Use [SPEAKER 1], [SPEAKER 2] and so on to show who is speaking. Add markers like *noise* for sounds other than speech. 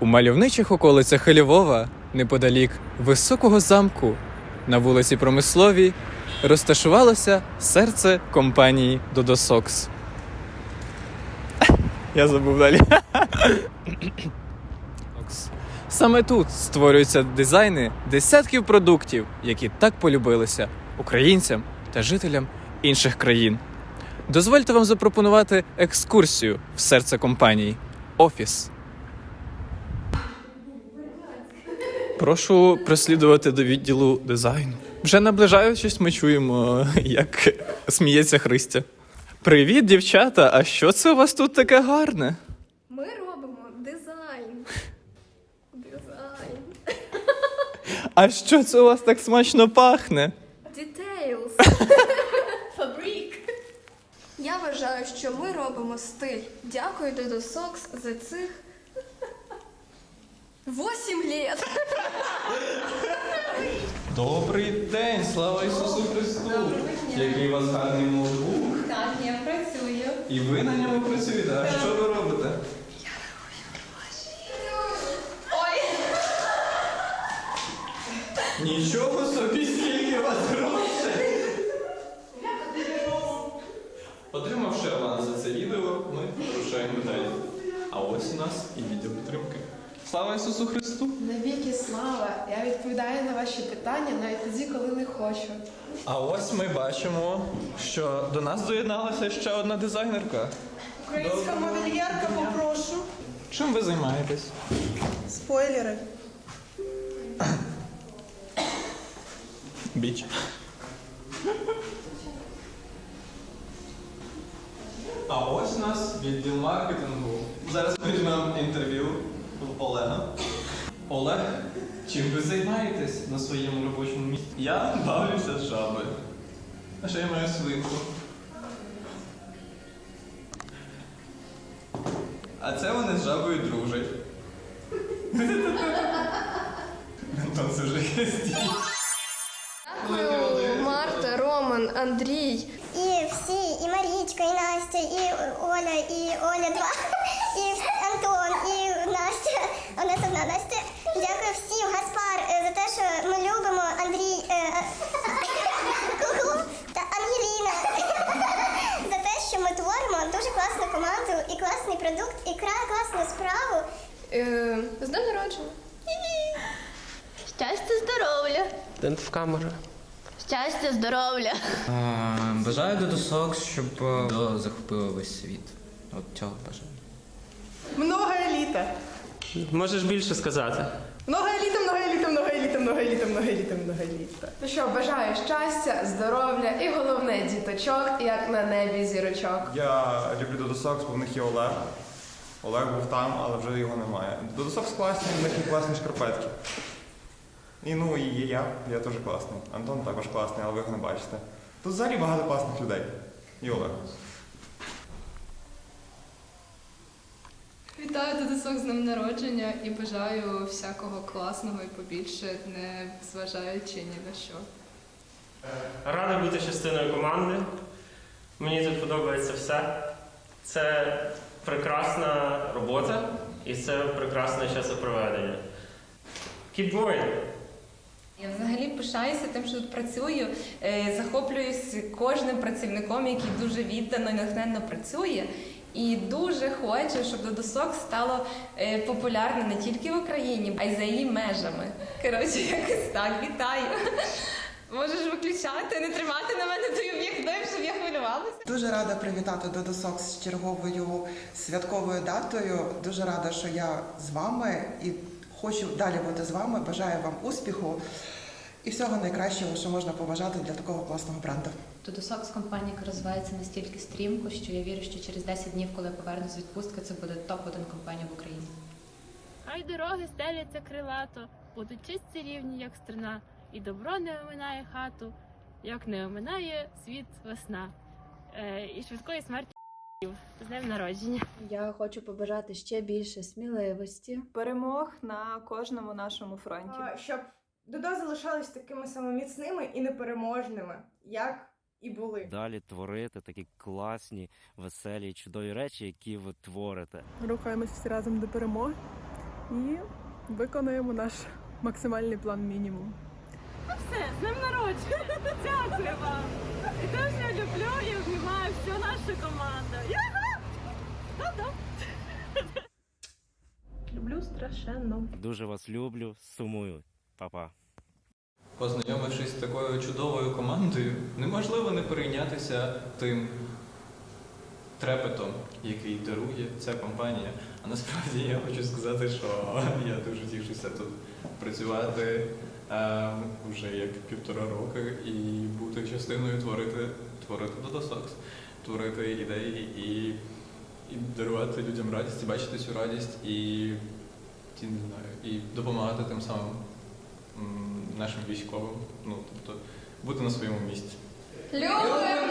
[SPEAKER 1] У мальовничих околицях Львова, неподалік високого замку, на вулиці Промисловій, розташувалося серце компанії Додосокс. Я забув далі. Саме тут створюються дизайни десятків продуктів, які так полюбилися українцям та жителям інших країн. Дозвольте вам запропонувати екскурсію в серце компанії Офіс. Прошу прослідувати до відділу дизайну. Вже наближаючись, ми чуємо, *laughs* як сміється Христя. Привіт, дівчата! А що це у вас тут таке гарне?
[SPEAKER 2] Ми робимо дизайн. Дизайн.
[SPEAKER 1] А що це у вас так смачно пахне?
[SPEAKER 2] Details. *laughs* Фабрик. Я вважаю, що ми робимо стиль. Дякую Додо Сокс за цих 8 лет.
[SPEAKER 1] Добрий день, слава Ісусу Христу! Який у вас гарний ноутбук.
[SPEAKER 2] Так, я працюю.
[SPEAKER 1] І ви на ньому працюєте. А що ви робите?
[SPEAKER 2] Ой,
[SPEAKER 1] Нічого собі, скільки у вас грошей! Отримавши аванс за це відео, ми вирушаємо далі. А ось у нас і відео підтримки. Слава Ісусу Христу!
[SPEAKER 3] Навіки слава. Я відповідаю на ваші питання навіть тоді, коли не хочу.
[SPEAKER 1] А ось ми бачимо, що до нас доєдналася ще одна дизайнерка.
[SPEAKER 4] Українська модельєрка, попрошу.
[SPEAKER 1] Чим ви займаєтесь?
[SPEAKER 4] Спойлери.
[SPEAKER 1] Біч. А ось у нас відділ маркетингу. Зараз візьмемо інтерв'ю Олега. Олег, чим ви займаєтесь на своєму робочому місці? Я бавлюся з жабою. А ще я маю свинку. А це вони з жабою дружать. Антон, це вже хрестій.
[SPEAKER 2] дякую, Марта, Роман, Андрій.
[SPEAKER 5] І всі, і Марічка, і Настя, і Оля, і Оля 2, *laughs* і Антон, і Настя. У нас одна Настя. Дякую всім, Гаспар, е, за те, що ми любимо Андрій е, Ку-ку, та Ангеліна. За те, що ми творимо дуже класну команду і класний продукт, і класну справу.
[SPEAKER 2] Е, з днем народження.
[SPEAKER 6] Щастя, здоров'я.
[SPEAKER 7] Дент в камеру.
[SPEAKER 6] Щастя, здоров'я.
[SPEAKER 8] Бажаю до досок, щоб е, до захопило весь світ. От цього бажаю.
[SPEAKER 4] Много еліта.
[SPEAKER 7] Можеш більше сказати.
[SPEAKER 4] Много еліта, много еліта, много еліта, много еліта, много еліта, много еліта.
[SPEAKER 3] Ну що, бажаю щастя, здоров'я і головне діточок, як на небі зірочок.
[SPEAKER 9] Я люблю Додосокс, бо в них є Олег. Олег був там, але вже його немає. Додосокс класні, в них є класні шкарпетки. І ну і є я, я теж класний. Антон також класний, але ви його не бачите. Тут взагалі багато класних людей. І Олег.
[SPEAKER 10] Вітаю Додосок з днем народження і бажаю всякого класного і побільше, не зважаючи ні на що.
[SPEAKER 7] Радий бути частиною команди. Мені тут подобається все. Це прекрасна робота і це прекрасне часопроведення. Keep going!
[SPEAKER 11] Я взагалі пишаюся тим, що тут працюю. Е, Захоплююсь кожним працівником, який дуже віддано і натхненно працює. І дуже хочу, щоб додосок стало е, популярне не тільки в Україні, а й за її межами. Коротше, якось так, вітаю. Можеш виключати, не тримати на мене той об'єктив, щоб я хвилювалася.
[SPEAKER 4] Дуже рада привітати Додосок з черговою святковою датою. Дуже рада, що я з вами і хочу далі бути з вами. Бажаю вам успіху і всього найкращого, що можна побажати для такого класного бренду.
[SPEAKER 12] Додосок з компанії, розвивається настільки стрімко, що я вірю, що через 10 днів, коли я повернусь з відпустки, це буде топ-1 компанія в Україні.
[SPEAKER 10] Хай дороги стеляться крилато, будуть чисті рівні, як страна, і добро не оминає хату, як не оминає світ весна. Е, і швидкої смерті з днем народження.
[SPEAKER 12] Я хочу побажати ще більше сміливості.
[SPEAKER 4] Перемог на кожному нашому фронті.
[SPEAKER 3] Щоб Додо залишались такими самоміцними і непереможними, як і були.
[SPEAKER 8] Далі творити такі класні, веселі, чудові речі, які ви творите.
[SPEAKER 4] Рухаємось всі разом до перемоги.
[SPEAKER 13] і виконуємо наш максимальний план мінімум.
[SPEAKER 10] Все, з днем народження! *laughs* Дякую вам! І теж я люблю і обнімаю всю нашу команду. Яга!
[SPEAKER 13] Люблю страшенно.
[SPEAKER 14] Дуже вас люблю, сумую. Па-па.
[SPEAKER 1] Познайомившись з такою чудовою командою, неможливо не перейнятися тим трепетом, який дарує ця компанія. А насправді я хочу сказати, що я дуже тішуся тут працювати е, вже як півтора роки і бути частиною творити, творити Додосокс, творити ідеї і, і дарувати людям радість, і бачити цю радість і, і не знаю, і допомагати тим самим нашим військовим. Ну, тобто бути на своєму місці.
[SPEAKER 2] Любим